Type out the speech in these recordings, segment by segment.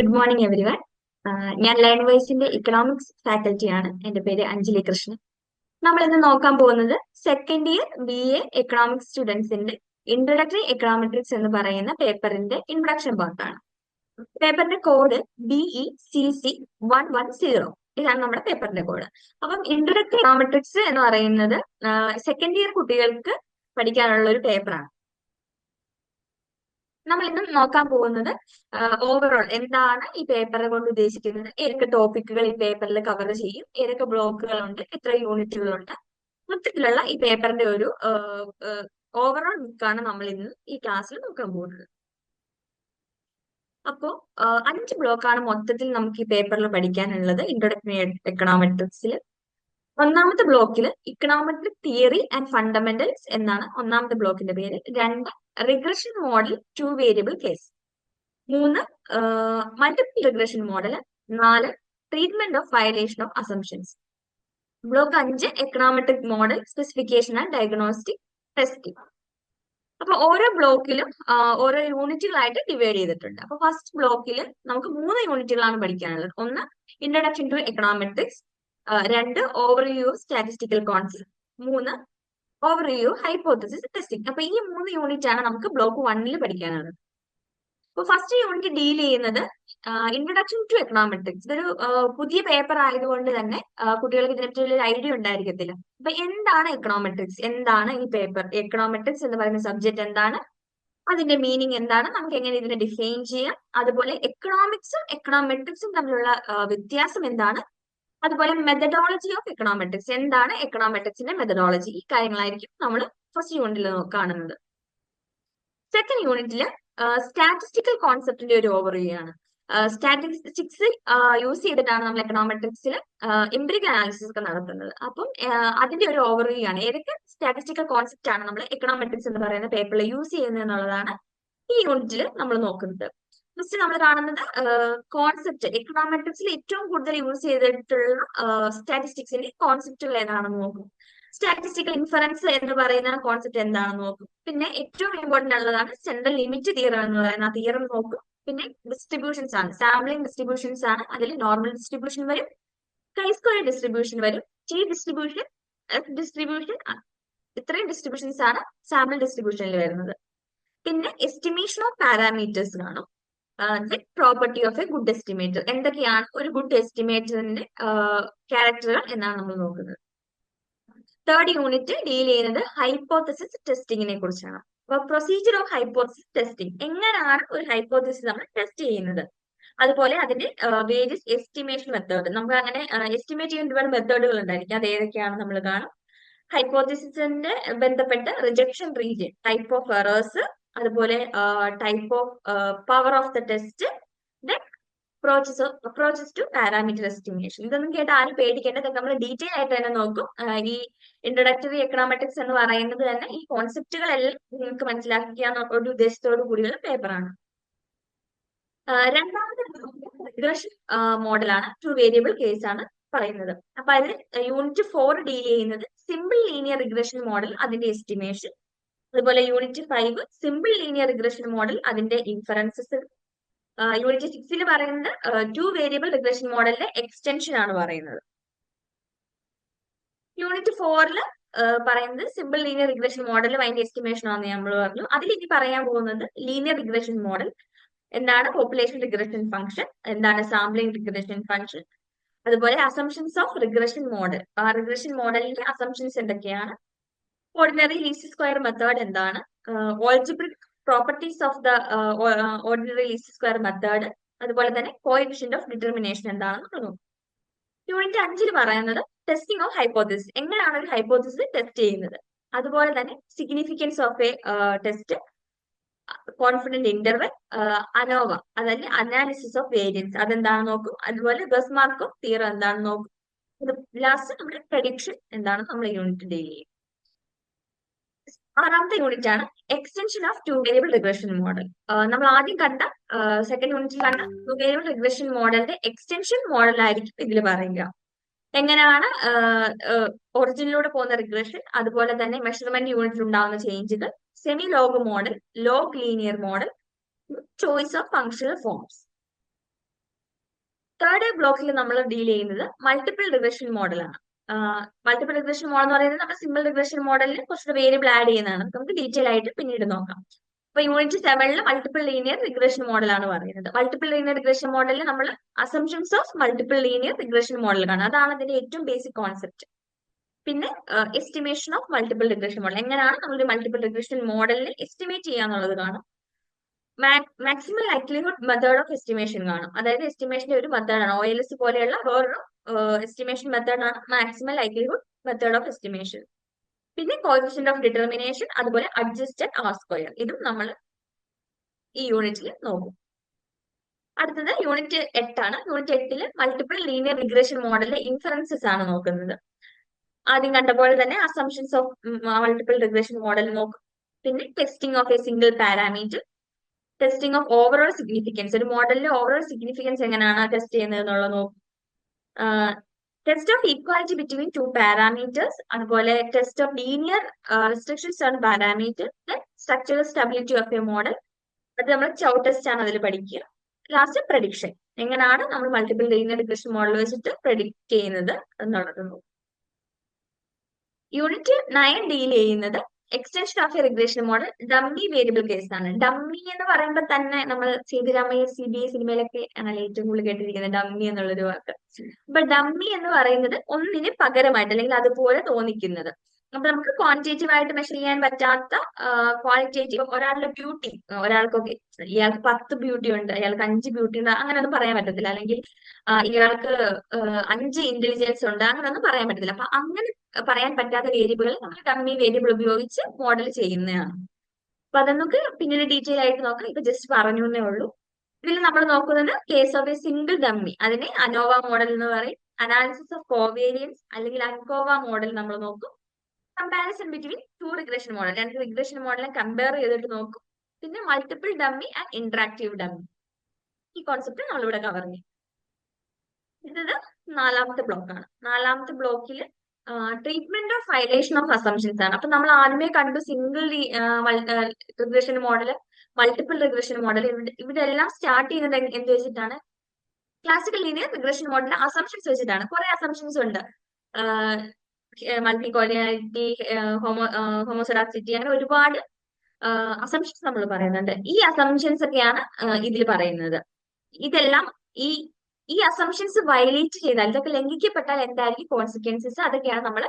Good morning everyone ഞാൻ learn വൈസിന്റെ economics ഫാക്കൽറ്റിയാണ് എന്റെ പേര് അഞ്ജലി കൃഷ്ണൻ. നമ്മൾ ഇന്ന് നോക്കാൻ പോകുന്നത് second year B A economics സ്റ്റുഡൻസിന്റെ introductory econometrics എന്ന് പറയുന്ന പേപ്പറിന്റെ ഇൻട്രൊഡക്ഷൻ പാർട്ടാണ് പേപ്പറിന്റെ code BE C C one one zero ഇതാണ് നമ്മുടെ പേപ്പറിന്റെ കോഡ് അപ്പം ഇൻട്രൊഡക്ടറി എക്കണോമെട്രിക്സ് എന്ന് പറയുന്നത് സെക്കൻഡ് ഇയർ കുട്ടികൾക്ക് പഠിക്കാനുള്ള ഒരു പേപ്പറാണ് നമ്മൾ ഇന്ന് നോക്കാൻ പോകുന്നത് ഓവറോൾ എന്താണ് ഈ പേപ്പർ കൊണ്ട് ഉദ്ദേശിക്കുന്നത്? ഏതൊക്കെ ടോപ്പിക്കുകൾ ഈ പേപ്പറിൽ കവർ ചെയ്യും? ഏതൊക്കെ ബ്ലോക്കുകളുണ്ട് എത്ര യൂണിറ്റുകളുണ്ട് മൊത്തത്തിലുള്ള ഈ പേപ്പറിന്റെ ഒരു ഓവറോൾ ബുക്കാണ് നമ്മൾ ഇന്ന് ഈ ക്ലാസ്സിൽ നോക്കാൻ പോകുന്നത്. അപ്പോ അഞ്ച് ബ്ലോക്കാണ് മൊത്തത്തിൽ നമുക്ക് ഈ പേപ്പറിൽ പഠിക്കാനുള്ളത്. ഇൻട്രൊഡക്ടറി എക്കണോമെട്രിക്സിൽ ഒന്നാമത്തെ ബ്ലോക്കിൽ ഇക്കണോമിക് തിയറി ആൻഡ് ഫണ്ടമെന്റൽസ് എന്നാണ് ഒന്നാമത്തെ ബ്ലോക്കിന്റെ പേര്. രണ്ട് regression model two variable case മൂന്ന് മൾട്ടിപ്പിൾ റിഗ്രഷൻ മോഡൽ നാല് treatment of violation of assumptions block അഞ്ച് econometric model specification and diagnostic testing അപ്പൊ ഓരോ ബ്ലോക്കിലും ഓരോ യൂണിറ്റുകളായിട്ട് ഡിവൈഡ് ചെയ്തിട്ടുണ്ട്. അപ്പൊ ഫസ്റ്റ് ബ്ലോക്കിൽ നമുക്ക് മൂന്ന് യൂണിറ്റുകളാണ് പഠിക്കാനുള്ളത്. ഒന്ന് ഇൻട്രൊഡക്ഷൻ ടു എക്കണോമെട്രിക്സ് രണ്ട് ഓവർവ്യൂ സ്റ്റാറ്റിസ്റ്റിക്കൽ കോൺസെപ്റ്റ് മൂന്ന് ഓവർവ്യൂ ഹൈപ്പോത്തസിസ് ടെസ്റ്റിംഗ് അപ്പൊ ഈ മൂന്ന് യൂണിറ്റ് ആണ് നമുക്ക് ബ്ലോക്ക് വണ്ണിൽ പഠിക്കാനുള്ളത്. അപ്പൊ ഫസ്റ്റ് യൂണിറ്റ് ഡീൽ ചെയ്യുന്നത് ഇൻട്രൊഡക്ഷൻ ടു എക്കണോമെട്രിക്സ് ഇതൊരു പുതിയ പേപ്പർ ആയതുകൊണ്ട് തന്നെ കുട്ടികൾക്ക് ഇതിനെപ്പറ്റി ഒരു ഐഡിയ ഉണ്ടായിരിക്കത്തില്ല. അപ്പൊ എന്താണ് എക്കണോമെട്രിക്സ് എന്താണ് ഈ പേപ്പർ എക്കണോമെട്രിക്സ് എന്ന് പറയുന്ന സബ്ജക്ട് എന്താണ്? അതിന്റെ മീനിങ് എന്താണ്? നമുക്ക് എങ്ങനെ ഇതിനെ ഡിഫൈൻ ചെയ്യാം? അതുപോലെ എക്കണോമിക്സും എക്കണോമെട്രിക്സും തമ്മിലുള്ള വ്യത്യാസം എന്താണ്? അതുപോലെ മെത്തഡോളജി ഓഫ് എക്കണോമെട്രിക്സ് എന്താണ് എക്കണോമെട്രിക്സിന്റെ മെത്തഡോളജി ഈ കാര്യങ്ങളായിരിക്കും നമ്മൾ ഫസ്റ്റ് യൂണിറ്റിൽ കാണുന്നത് സെക്കൻഡ് യൂണിറ്റിൽ സ്റ്റാറ്റിസ്റ്റിക്കൽ കോൺസെപ്റ്റിന്റെ ഒരു ഓവർവ്യൂ ആണ്. സ്റ്റാറ്റിസ്റ്റിക്സ് യൂസ് ചെയ്തിട്ടാണ് നമ്മൾ എക്കണോമെട്രിക്സിൽ എംപിരിക്കൽ അനാലിസിസ് ഒക്കെ നടത്തുന്നത്. അപ്പം അതിന്റെ ഒരു ഓവർവ്യൂ ആണ്. ഏതൊക്കെ സ്റ്റാറ്റിസ്റ്റിക്കൽ കോൺസെപ്റ്റ് ആണ് നമ്മൾ എക്കണോമെട്രിക്സ് എന്ന് പറയുന്ന പേപ്പറിൽ യൂസ് ചെയ്യുന്നത് എന്നുള്ളതാണ് ഈ യൂണിറ്റിൽ നമ്മൾ നോക്കുന്നത്. ഫസ്റ്റ് നമ്മൾ കാണുന്നത് കോൺസെപ്റ്റ് എക്കണോമെട്രിക്സിൽ ഏറ്റവും കൂടുതൽ യൂസ് ചെയ്തിട്ടുള്ള സ്റ്റാറ്റിസ്റ്റിക്സിന്റെ കോൺസെപ്റ്റുകൾ ഏതാണെന്ന് നോക്കും. സ്റ്റാറ്റിസ്റ്റിക്കൽ ഇൻഫറൻസ് എന്ന് പറയുന്ന കോൺസെപ്റ്റ് എന്താണെന്ന് നോക്കും. പിന്നെ ഏറ്റവും ഇമ്പോർട്ടന്റ് ഉള്ളതാണ് സെൻട്രൽ ലിമിറ്റ് തിയറം എന്ന് പറയുന്ന ആ തിയറം നോക്കും. പിന്നെ ഡിസ്ട്രിബ്യൂഷൻസ് ആണ്. സാമ്പിളിംഗ് ഡിസ്ട്രിബ്യൂഷൻസ് ആണ്. അതിൽ നോർമൽ ഡിസ്ട്രിബ്യൂഷൻ വരും. കൈ സ്ക്വയർ ഡിസ്ട്രിബ്യൂഷൻ വരും. ടി ഡിസ്ട്രിബ്യൂഷൻ എഫ് ഡിസ്ട്രിബ്യൂഷൻ ഇത്രയും ഡിസ്ട്രിബ്യൂഷൻസ് ആണ് സാമ്പിൾ ഡിസ്ട്രിബ്യൂഷനിൽ വരുന്നത്. പിന്നെ എസ്റ്റിമേഷൻ ഓഫ് പാരാമീറ്റേഴ്സ് കാണും. Property of a good estimator എന്തൊക്കെയാണ് ഒരു ഗുഡ് എസ്റ്റിമേറ്ററിന്റെ ക്യാരക്ടറുകൾ എന്നാണ് നമ്മൾ നോക്കുന്നത്. തേർഡ് യൂണിറ്റ് ഡീൽ ചെയ്യുന്നത് ഹൈപ്പോത്തസിസ് ടെസ്റ്റിങ്ങിനെ കുറിച്ചാണ്. അപ്പൊ പ്രൊസീജിയർ ഓഫ് ഹൈപ്പോത്തസിസ് ടെസ്റ്റിംഗ് എങ്ങനെയാണ് ഒരു ഹൈപ്പോത്തസിസ് നമ്മൾ ടെസ്റ്റ് ചെയ്യുന്നത്? അതുപോലെ അതിന്റെ വേരിയസ് എസ്റ്റിമേഷൻ മെത്തേഡ് നമുക്ക് അങ്ങനെ എസ്റ്റിമേറ്റ് ചെയ്യുന്ന ഒരുപാട് മെത്തേഡുകൾ ഉണ്ടായിരിക്കും. അത് ഏതൊക്കെയാണ് നമ്മൾ കാണും. ഹൈപ്പോത്തിസിന്റെ ബന്ധപ്പെട്ട rejection region type of errors അതുപോലെ type of power of the test then approaches process to parameter estimation ഇതൊന്നും കേട്ട് ആരും പേടിക്കേണ്ട ഇതൊക്കെ നമ്മൾ ഡീറ്റെയിൽ ആയിട്ട് തന്നെ നോക്കും. ഈ ഇൻട്രൊഡക്ടറി എക്കണോമെറ്റിക്സ് എന്ന് പറയുന്നത് തന്നെ ഈ കോൺസെപ്റ്റുകൾ എല്ലാം നിങ്ങൾക്ക് മനസ്സിലാക്കിയ ഒരു ഉദ്ദേശത്തോടു കൂടിയുള്ള പേപ്പറാണ് രണ്ടാമത്തെ റിഗ്രഷൻ മോഡലാണ് ടു വേരിയബിൾ കേസ് ആണ് പറയുന്നത്. അപ്പൊ അതിൽ യൂണിറ്റ് ഫോർ ഡീൽ ചെയ്യുന്നത് സിമ്പിൾ ലീനിയർ റിഗ്രഷൻ മോഡൽ അതിന്റെ എസ്റ്റിമേഷൻ അതുപോലെ unit five simple linear regression model അതിന്റെ ഇൻഫറൻസസ് യൂണിറ്റ് സിക്സിൽ പറയുന്നത് ടു വേരിയബിൾ റിഗ്രഷൻ മോഡലിന്റെ എക്സ്റ്റൻഷൻ ആണ് പറയുന്നത്. യൂണിറ്റ് ഫോറിൽ പറയുന്നത് സിമ്പിൾ ലീനിയർ റിഗ്രഷൻ മോഡലും അതിന്റെ എസ്റ്റിമേഷൻ ആണെന്ന് നമ്മൾ പറഞ്ഞു. അതിൽ ഇനി പറയാൻ പോകുന്നത് ലീനിയർ റിഗ്രഷൻ മോഡൽ എന്താണ് പോപ്പുലേഷൻ റിഗ്രഷൻ ഫംഗ്ഷൻ എന്താണ് സാമ്പിളിംഗ് റിഗ്രഷൻ ഫംഗ്ഷൻ അതുപോലെ അസംഷൻസ് ഓഫ് റിഗ്രഷൻ മോഡൽ ആ റിഗ്രഷൻ മോഡലിന്റെ അസംഷൻസ് എന്തൊക്കെയാണ്? ഓർഡിനറി ലീസ്റ്റ് സ്ക്വയർ മെത്തേഡ് എന്താണ്? Algebraic properties of the ordinary least square method അതുപോലെ തന്നെ കോയിഫിഷ്യന്റ് ഓഫ് ഡിറ്റർമിനേഷൻ എന്താണെന്ന് നോക്കും. യൂണിറ്റ് അഞ്ചിൽ പറയുന്നത് ടെസ്റ്റിംഗ് ഓഫ് ഹൈപ്പോത്തിസിസ് എങ്ങനെയാണ് ഒരു ഹൈപ്പോത്തിസിസ് ടെസ്റ്റ് ചെയ്യുന്നത്? അതുപോലെ തന്നെ significance of a test confident interval ANOVA അതല്ല അനാലിസിസ് ഓഫ് വേരിയൻസ് അതെന്താണെന്ന് നോക്കും? അതുപോലെ ബസ് മാർക്കും തീറ എന്താണെന്ന് നോക്കും? ലാസ്റ്റ് നമ്മുടെ പ്രഡിക്ഷൻ എന്താണെന്ന് നമ്മൾ യൂണിറ്റ് ഡീൽ ചെയ്യും. ആറാമത്തെ യൂണിറ്റ് ആണ് extension of two variable regression model നമ്മൾ ആദ്യം കണ്ട സെക്കൻഡ് യൂണിറ്റിൽ കണ്ട ടു വേരിയബിൾ റിഗ്രഷൻ മോഡലിന്റെ എക്സ്റ്റൻഷൻ മോഡൽ ആയിരിക്കും ഇതിൽ പറയുക. എങ്ങനെയാണ് ഒറിജിനിലൂടെ പോകുന്ന റിഗ്രഷൻ അതുപോലെ തന്നെ മെഷർമെന്റ് യൂണിറ്റിൽ ഉണ്ടാകുന്ന ചേഞ്ചുകൾ semi log model log linear model choice of functional forms third ബ്ലോക്കിൽ നമ്മൾ ഡീൽ ചെയ്യുന്നത് മൾട്ടിപ്പിൾ റിഗ്രഷൻ മോഡലാണ് മൾട്ടിപ്പിൾ റിഗ്രഷൻ മോഡൽ എന്ന് പറയുന്നത് നമ്മൾ സിമ്പിൾ റിഗ്രഷൻ മോഡലിൽ കുറച്ചുകൂടെ വേരിയബിൾ ആഡ് ചെയ്യുന്നതാണ്. നമുക്ക് ഡീറ്റെയിൽ ആയിട്ട് പിന്നീട് നോക്കാം. അപ്പൊ യൂണിറ്റ് സെവനിൽ മൾട്ടിപ്പിൾ ലീനിയർ റിഗ്രഷൻ മോഡലാണ് പറയുന്നത്. മൾട്ടിപ്പിൾ ലീനിയർ റിഗ്രഷൻ മോഡലിൽ നമ്മൾ assumptions of multiple linear regression model കാണാം. അതാണ് അതിന്റെ ഏറ്റവും ബേസിക് കോൺസെപ്റ്റ് പിന്നെ estimation of multiple regression model എങ്ങനെയാണ് നമ്മൾ മൾട്ടിപ്പിൾ റിഗ്രഷൻ മോഡലിനെ എസ്റ്റിമേറ്റ് ചെയ്യാന്നുള്ളത് കാണും. Maximum likelihood method of estimation കാണും. അതായത് എസ്റ്റിമേഷന്റെ ഒരു മെത്തേഡാണ് ഒ എൽ എസ് പോലെയുള്ള വേറൊരു എസ്റ്റിമേഷൻ ആണ് maximum likelihood method of estimation പിന്നെ കോഫിഷ്യന്റ് ഓഫ് ഡിറ്റർമിനേഷൻ അതുപോലെ അഡ്ജസ്റ്റഡ് ആർ സ്ക്വയർ ഇതും നമ്മൾ ഈ യൂണിറ്റിൽ നോക്കും. അടുത്തത് യൂണിറ്റ് എട്ടാണ് യൂണിറ്റ് എട്ടിൽ മൾട്ടിപ്പിൾ ലീനിയർ റിഗ്രഷൻ മോഡലിലെ ഇൻഫറൻസസ് ആണ് നോക്കുന്നത്. ആദ്യം കണ്ട പോലെ തന്നെ assumptions of multiple regression model നോക്കും. പിന്നെ testing of a single parameter testing of overall significance ഒരു മോഡലിന്റെ ഓവറോൾ സിഗ്നിഫിക്കൻസ് എങ്ങനെയാണ് ടെസ്റ്റ് ചെയ്യുന്നത് എന്നുള്ളത് നോക്കും test of equality between two parameters അതുപോലെ ടെസ്റ്റ് ഓഫ് ലീനിയർ റെസ്ട്രിക്ഷൻസ് ആണ് parameter structural stability of a model അത് നമ്മൾ ചൗ ടെസ്റ്റ് ആണ് അതിൽ പഠിക്കുക. ലാസ്റ്റ് പ്രഡിക്ഷൻ എങ്ങനെയാണ് നമ്മൾ മൾട്ടിപ്പിൾ ലീനിയർ റിഗ്രഷൻ മോഡൽ വെച്ചിട്ട് പ്രഡിക്റ്റ് ചെയ്യുന്നത് എന്നുള്ളത് നോക്കും. യൂണിറ്റ് നയൻ ഡീൽ ചെയ്യുന്നത് extension of a regression model dummy variable case ആണ്. ഡമ്മി എന്ന് പറയുമ്പോൾ തന്നെ നമ്മൾ സീതിരാമയ്യ സി ബി ഐ സിനിമയിലൊക്കെ ആണല്ലോ ഏറ്റവും കൂടുതൽ കേട്ടിരിക്കുന്നത് ഡമ്മി എന്നുള്ളൊരു വാക്ക്. അപ്പൊ ഡമ്മി എന്ന് പറയുന്നത് ഒന്നിന് പകരമായിട്ട് അല്ലെങ്കിൽ അതുപോലെ തോന്നിക്കുന്നത്. അപ്പൊ നമുക്ക് ക്വാണ്ടിറ്റേറ്റീവ് ആയിട്ട് മെഷർ ചെയ്യാൻ പറ്റാത്ത ക്വാളിറ്റേറ്റീവ് ഒരാളുടെ ബ്യൂട്ടി ഒരാൾക്കൊക്കെ ഇയാൾക്ക് പത്ത് ബ്യൂട്ടി ഉണ്ട് അയാൾക്ക് അഞ്ച് ബ്യൂട്ടി ഉണ്ട് അങ്ങനെ ഒന്നും പറയാൻ പറ്റത്തില്ല. അല്ലെങ്കിൽ ഇയാൾക്ക് അഞ്ച് ഇന്റലിജൻസ് ഉണ്ട് അങ്ങനെയൊന്നും പറയാൻ പറ്റത്തില്ല. അപ്പൊ അങ്ങനെ പറയാൻ പറ്റാത്ത വേരിയബിൾ നമ്മൾ ഡമ്മി വേരിയബിൾ ഉപയോഗിച്ച് മോഡൽ ചെയ്യുന്നതാണ്. അപ്പൊ നമുക്ക് പിന്നീട് ഡീറ്റെയിൽ ആയിട്ട് നോക്കാം. ഇപ്പൊ ജസ്റ്റ് പറഞ്ഞു എന്നേ ഉള്ളൂ. ഇതിൽ നമ്മൾ നോക്കുന്നത് case of a single dummy അതിനെ അനോവ മോഡൽ എന്ന് പറയും. അനാലിസിസ് ഓഫ് കോവേരിയൻസ് അല്ലെങ്കിൽ അൻകോവ മോഡൽ നമ്മൾ നോക്കും. Comparison between two regression model രണ്ട് റിഗ്രഷൻ മോഡലിനെ കമ്പയർ ചെയ്തിട്ട് നോക്കും. പിന്നെ multiple dummy and interactive dummy ഈ കോൺസെപ്റ്റ് നമ്മളിവിടെ കവർ ചെയ്യും. ഇത് നാലാമത്തെ ബ്ലോക്ക് ആണ്. നാലാമത്തെ ബ്ലോക്കിൽ treatment of violation of assumptions ആണ്. അപ്പൊ നമ്മൾ ആദ്യമേ കണ്ടു single regression model multiple regression model ഇവിടെ ഇവിടെ എല്ലാം സ്റ്റാർട്ട് ചെയ്യുന്നത് എന്ത് വെച്ചിട്ടാണ്? ക്ലാസിക്കൽ ലീനിയർ റിഗ്രഷൻ മോഡലിന്റെ അസംഷൻസ് വെച്ചിട്ടാണ്. കുറെ അസംഷൻസ് ഉണ്ട്. മൾട്ടി കോളിയാലിറ്റി ഹോമോ അങ്ങനെ ഒരുപാട് അസംഷൻസ് നമ്മൾ പറയുന്നുണ്ട്. ഈ അസംഷൻസ് ഒക്കെയാണ് ഇതിൽ പറയുന്നത്. ഇതെല്ലാം ഈ ഈ അസംഷൻസ് വയലേറ്റ് ചെയ്താൽ ഇതൊക്കെ ലംഘിക്കപ്പെട്ടാൽ എന്തായിരിക്കും കോൺസിക്വൻസസ് അതൊക്കെയാണ് നമ്മൾ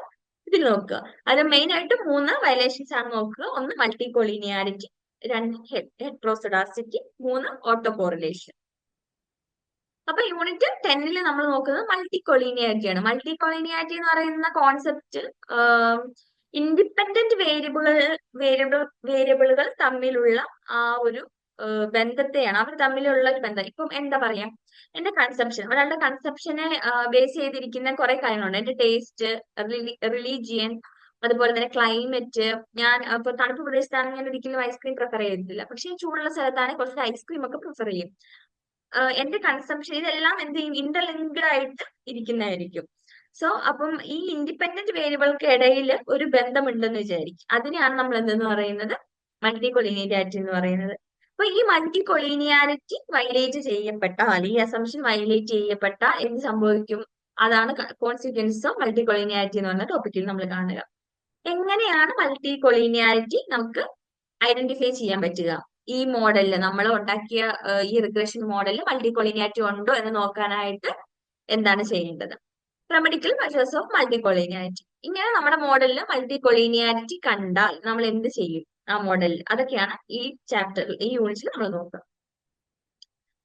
ഇതിൽ നോക്കുക. അത് മെയിൻ ആയിട്ട് മൂന്ന് വയലേഷൻസ് ആണ് നോക്കുക. ഒന്ന് മൾട്ടി കോളിനിയാലിറ്റി രണ്ട് ഹെട്രോസഡാസിറ്റി മൂന്ന് ഓട്ടോ കോറിലേഷൻ അപ്പൊ യൂണിറ്റ് ടെന്നിൽ നമ്മൾ നോക്കുന്നത് മൾട്ടി കൊളീനിയാരിറ്റി ആണ് മൾട്ടി കൊളീനിയാരിറ്റി എന്ന് പറയുന്ന കോൺസെപ്റ്റ് ഇൻഡിപെൻഡന്റ് വേരിയബിളുകൾ വേരിയബിൾ വേരിയബിളുകൾ തമ്മിലുള്ള ആ ഒരു ബന്ധത്തെയാണ്. അവർ തമ്മിലുള്ള ഒരു ബന്ധം. ഇപ്പം എന്താ പറയാ? എന്റെ കൺസെപ്ഷൻ ഒരാളുടെ കൺസെപ്ഷനെ ബേസ് ചെയ്തിരിക്കുന്ന കുറെ കാര്യങ്ങളുണ്ട്. എന്റെ ടേസ്റ്റ് റിലീജിയൻ അതുപോലെ തന്നെ ക്ലൈമറ്റ് ഞാൻ ഇപ്പൊ തണുപ്പ് പ്രദേശത്താണെങ്കിൽ ഞാൻ ഒരിക്കലും ഐസ്ക്രീം പ്രിഫർ ചെയ്തിട്ടില്ല പക്ഷെ ചൂടുള്ള സ്ഥലത്താണ് കുറച്ച് ഐസ്ക്രീം ഒക്കെ പ്രിഫർ ചെയ്യും. എന്റെ കൺസംഷൻ ഇതെല്ലാം എന്ത് ചെയ്യും? ഇന്റർലിങ്ക്ഡ് ആയിട്ട് ഇരിക്കുന്നതായിരിക്കും. സോ അപ്പം ഈ ഇൻഡിപെൻഡന്റ് വേരിയബിൾക്ക് ഇടയിൽ ഒരു ബന്ധമുണ്ടെന്ന് വിചാരിക്കും. അതിനെയാണ് നമ്മൾ എന്തെന്ന് പറയുന്നത്? മൾട്ടി കൊളീനിയാരിറ്റി എന്ന് പറയുന്നത്. അപ്പൊ ഈ മൾട്ടി കൊളീനിയാരിറ്റി വൈലേറ്റ് ചെയ്യപ്പെട്ടാൽ ഈ അസംഷൻ വൈലേറ്റ് ചെയ്യപ്പെട്ട എന്ത് സംഭവിക്കും? അതാണ് കോൺസിക്വൻസ് ഓഫ് മൾട്ടി കൊളീനിയാരിറ്റി എന്ന് പറഞ്ഞ ടോപ്പിക്കിൽ നമ്മൾ കാണുക. എങ്ങനെയാണ് മൾട്ടി കൊളീനിയാരിറ്റി നമുക്ക് ഐഡന്റിഫൈ ചെയ്യാൻ പറ്റുക? ഈ മോഡലിൽ നമ്മൾ ഉണ്ടാക്കിയ ഈ റിഗ്രഷൻ മോഡലിൽ മൾട്ടി കൊളീനിയാരിറ്റി ഉണ്ടോ എന്ന് നോക്കാനായിട്ട് എന്താണ് ചെയ്യേണ്ടത്? ക്രമഡിക്കൽ മെഷേഴ്സ് ഓഫ് മൾട്ടി കൊളീനിയാറ്റി ഇങ്ങനെ നമ്മുടെ മോഡലിൽ മൾട്ടി കൊളീനിയാറ്റി കണ്ടാൽ നമ്മൾ എന്ത് ചെയ്യും ആ മോഡലിൽ അതൊക്കെയാണ് ഈ ചാപ്റ്ററിൽ ഈ യൂണിറ്റിൽ നമ്മൾ നോക്കുക.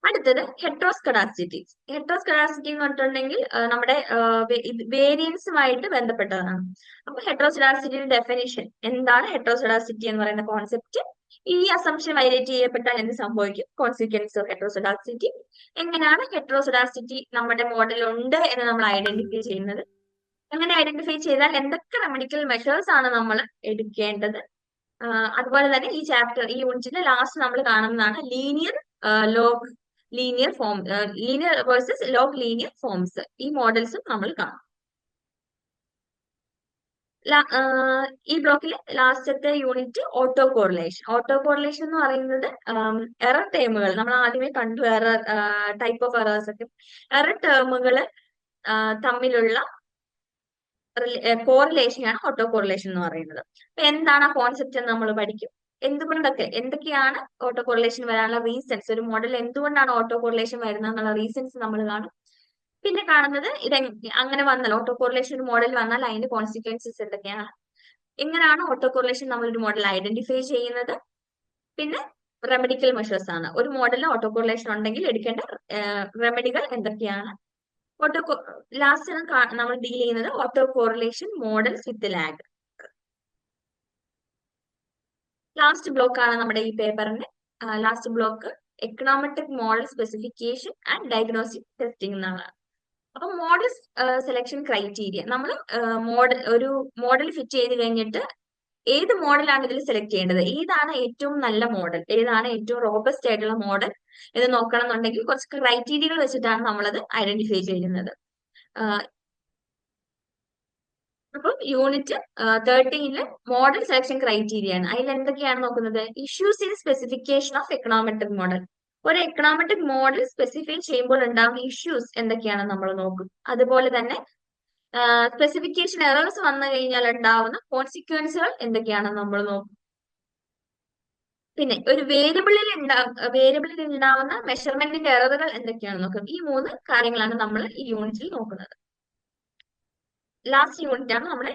അടുത്തത് ഹെട്രോസ്കഡാസിറ്റി ഹെട്രോസ്കഡാസിറ്റി എന്ന് പറഞ്ഞിട്ടുണ്ടെങ്കിൽ നമ്മുടെ വേരിയൻസുമായിട്ട് ബന്ധപ്പെട്ടതാണ്. അപ്പൊ ഹെട്രോസ്കഡാസിറ്റിയുടെ ഡെഫിനിഷൻ എന്താണ് ഹെട്രോസ്കഡാസിറ്റി എന്ന് പറയുന്ന കോൺസെപ്റ്റ് ഈ അസംഷൻ വയലേറ്റ് ചെയ്യപ്പെട്ടാൽ എന്ത് സംഭവിക്കും? കോൺസിക്വൻസ് ഓഫ് ഹെട്രോസൊഡാസിറ്റി എങ്ങനെയാണ് ഹെട്രോസൊഡാസിറ്റി നമ്മുടെ മോഡൽ ഉണ്ട് എന്ന് നമ്മൾ ഐഡന്റിഫൈ ചെയ്യുന്നത്? അങ്ങനെ ഐഡന്റിഫൈ ചെയ്താൽ എന്തൊക്കെ റെമഡിക്കൽ മെഷേഴ്സ് ആണ് നമ്മൾ എടുക്കേണ്ടത്? അതുപോലെ തന്നെ ഈ ചാപ്റ്റർ ഈ യൂണിറ്റിന്റെ ലാസ്റ്റ് നമ്മൾ കാണുന്നതാണ് linear log linear form linear versus log linear forms ഈ മോഡൽസും നമ്മൾ കാണും. ഈ ബ്ലോക്കിൽ ലാസ്റ്റത്തെ unit autocorrelation autocorrelation എന്ന് പറയുന്നത് എറർ ടേമുകൾ. നമ്മൾ ആദ്യമേ കണ്ടു എറർ ടൈപ്പ് ഓഫ് എറേഴ്സ് ഒക്കെ. എറർ ടേമുകൾ തമ്മിലുള്ള കോറിലേഷനാണ് ഓട്ടോ കോറിലേഷൻ എന്ന് പറയുന്നത്. അപ്പൊ എന്താണ് ആ കോൺസെപ്റ്റ് എന്ന് നമ്മൾ പഠിക്കും? എന്തുകൊണ്ടൊക്കെ? എന്തൊക്കെയാണ് ഓട്ടോ കോറിലേഷൻ വരാനുള്ള റീസൺസ് ഒരു മോഡൽ എന്തുകൊണ്ടാണ് ഓട്ടോ കോറിലേഷൻ വരുന്നത് എന്നുള്ള റീസൺസ് നമ്മൾ കാണും. പിന്നെ കാണുന്നത് ഇത് അങ്ങനെ വന്നാൽ ഓട്ടോ കോറിലേഷൻ മോഡൽ വന്നാൽ അതിന്റെ കോൺസിക്വൻസസ് എന്തൊക്കെയാണ്? എങ്ങനെയാണ് ഓട്ടോ കോറിലേഷൻ നമ്മൾ ഒരു മോഡൽ ഐഡന്റിഫൈ ചെയ്യുന്നത്. പിന്നെ റെമഡിക്കൽ മെഷേഴ്സ് ആണ്. ഒരു മോഡലിൽ ഓട്ടോ കോറിലേഷൻ ഉണ്ടെങ്കിൽ എടുക്കേണ്ട റെമഡികൾ എന്തൊക്കെയാണ്? ഓട്ടോ ലാസ്റ്റ് നമ്മൾ ഡീൽ ചെയ്യുന്നത് autocorrelation model with lag last block ആണ് നമ്മുടെ ഈ പേപ്പറിന്റെ last block econometric model specification and diagnostic testing എന്നാണ്. അപ്പൊ മോഡൽ സെലക്ഷൻ ക്രൈറ്റീരിയ നമ്മൾ മോഡൽ ഒരു മോഡൽ ഫിറ്റ് ചെയ്ത് കഴിഞ്ഞിട്ട് ഏത് മോഡലാണ് ഇതിൽ സെലക്ട് ചെയ്യേണ്ടത്? ഏതാണ് ഏറ്റവും നല്ല മോഡൽ ഏതാണ് ഏറ്റവും റോബസ്റ്റ് ആയിട്ടുള്ള മോഡൽ എന്ന് നോക്കണം എന്നുണ്ടെങ്കിൽ കുറച്ച് ക്രൈറ്റീരിയകൾ വെച്ചിട്ടാണ് നമ്മളത് ഐഡന്റിഫൈ ചെയ്യുന്നത്. അപ്പം യൂണിറ്റ് തേർട്ടീനിൽ മോഡൽ സെലക്ഷൻ ക്രൈറ്റീരിയ ആണ്. അതിൽ എന്തൊക്കെയാണ് നോക്കുന്നത്? Issues in specification of econometric model ഒരു എക്കണോമെട്രിക് മോഡൽ സ്പെസിഫൈ ചെയ്യുമ്പോൾ ഉണ്ടാകുന്ന ഇഷ്യൂസ് എന്തൊക്കെയാണ് നമ്മൾ നോക്കും. അതുപോലെ തന്നെ സ്പെസിഫിക്കേഷൻ എറേഴ്സ് വന്നു കഴിഞ്ഞാൽ ഉണ്ടാവുന്ന കോൺസിക്വൻസുകൾ എന്തൊക്കെയാണ് നമ്മൾ നോക്കും. പിന്നെ ഒരു വേരിയബിളിൽ ഉണ്ടാ വേരിയബിളിൽ ഉണ്ടാവുന്ന മെഷർമെന്റിന്റെ എററുകൾ എന്തൊക്കെയാണ് നോക്കാം. ഈ മൂന്ന് കാര്യങ്ങളാണ് നമ്മൾ ഈ യൂണിറ്റിൽ നോക്കുന്നത്. ലാസ്റ്റ് യൂണിറ്റ് ആണ് നമ്മുടെ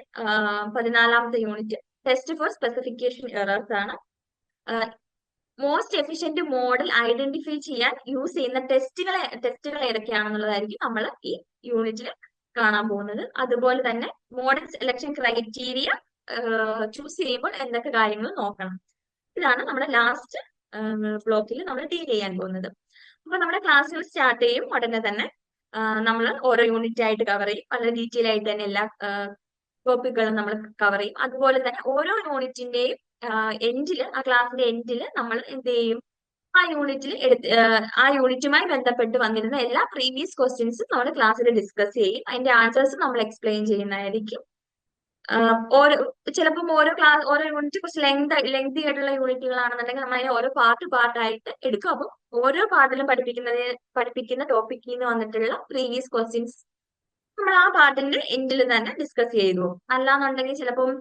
പതിനാലാമത്തെ unit test for specification errors ആണ്. മോസ്റ്റ് എഫിഷ്യന്റ് മോഡൽ ഐഡന്റിഫൈ ചെയ്യാൻ യൂസ് ചെയ്യുന്ന ടെസ്റ്റുകളെ ടെസ്റ്റുകൾ ഏതൊക്കെയാണെന്നുള്ളതായിരിക്കും നമ്മൾ ഈ യൂണിറ്റിൽ കാണാൻ പോകുന്നത്. അതുപോലെ തന്നെ മോഡൽ സെലക്ഷൻ ക്രൈറ്റീരിയ ചൂസ് ചെയ്യുമ്പോൾ എന്തൊക്കെ കാര്യങ്ങൾ നോക്കണം. ഇതാണ് നമ്മുടെ ലാസ്റ്റ് ബ്ലോക്കിൽ നമ്മൾ ഡീൽ ചെയ്യാൻ പോകുന്നത്. അപ്പൊ നമ്മുടെ ക്ലാസ്സുകൾ സ്റ്റാർട്ട് ചെയ്യും. ഉടനെ തന്നെ നമ്മൾ ഓരോ യൂണിറ്റ് ആയിട്ട് കവർ ചെയ്യും. വളരെ ഡീറ്റെയിൽ ആയിട്ട് തന്നെ എല്ലാ ടോപ്പിക്കുകളും നമ്മൾ കവർ ചെയ്യും. അതുപോലെ തന്നെ ഓരോ യൂണിറ്റിന്റെയും എൻഡിൽ ആ ക്ലാസ്സിന്റെ എൻഡിൽ നമ്മൾ എന്ത് ചെയ്യും? ആ യൂണിറ്റിൽ എടുത്ത് ആ യൂണിറ്റുമായി ബന്ധപ്പെട്ട് വന്നിരുന്ന എല്ലാ പ്രീവിയസ് ക്വസ്റ്റ്യൻസും നമ്മൾ ക്ലാസ്സിൽ ഡിസ്കസ് ചെയ്യും. അതിന്റെ ആൻസേഴ്സ് നമ്മൾ എക്സ്പ്ലെയിൻ ചെയ്യുന്നതായിരിക്കും. ഓരോ ചിലപ്പം ഓരോ ക്ലാസ് ഓരോ യൂണിറ്റ് കുറച്ച് ലെങ്ത് ലെങ്തി ആയിട്ടുള്ള യൂണിറ്റുകളാണെന്നുണ്ടെങ്കിൽ നമ്മൾ അതിനെ ഓരോ പാർട്ട് പാർട്ടായിട്ട് എടുക്കും. അപ്പം ഓരോ പാർട്ടിലും പഠിപ്പിക്കുന്നത് പഠിപ്പിക്കുന്ന ടോപ്പിക്കിൽ നിന്ന് വന്നിട്ടുള്ള പ്രീവിയസ് ക്വസ്റ്റ്യൻസ് നമ്മൾ ആ പാർട്ടിന്റെ എൻഡിൽ തന്നെ ഡിസ്കസ് ചെയ്തു. അല്ലാന്നുണ്ടെങ്കിൽ ചിലപ്പം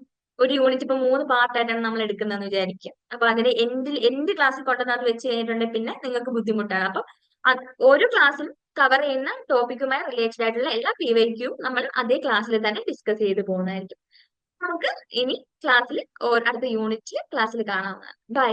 ഒരു യൂണിറ്റ് ഇപ്പൊ മൂന്ന് പാർട്ടായിട്ടാണ് നമ്മൾ എടുക്കുന്നതെന്ന് വിചാരിക്കുക. അപ്പൊ അതിന് എൻഡിൽ എൻഡ് ക്ലാസ്സിൽ കൊണ്ടുവന്നാൽ വെച്ച് കഴിഞ്ഞിട്ടുണ്ടെങ്കിൽ പിന്നെ നിങ്ങൾക്ക് ബുദ്ധിമുട്ടാണ്. അപ്പൊ ഓരോ ക്ലാസ്സിൽ കവർ ചെയ്യുന്ന ടോപ്പിക്കുമായി റിലേറ്റഡ് ആയിട്ടുള്ള എല്ലാ പി നമ്മൾ അതേ ക്ലാസ്സിൽ തന്നെ ഡിസ്കസ് ചെയ്ത് പോകുന്നതായിരിക്കും. നമുക്ക് ഇനി ക്ലാസ്സിൽ അടുത്ത യൂണിറ്റിൽ ക്ലാസ്സിൽ കാണാവുന്നതാണ്. ബൈ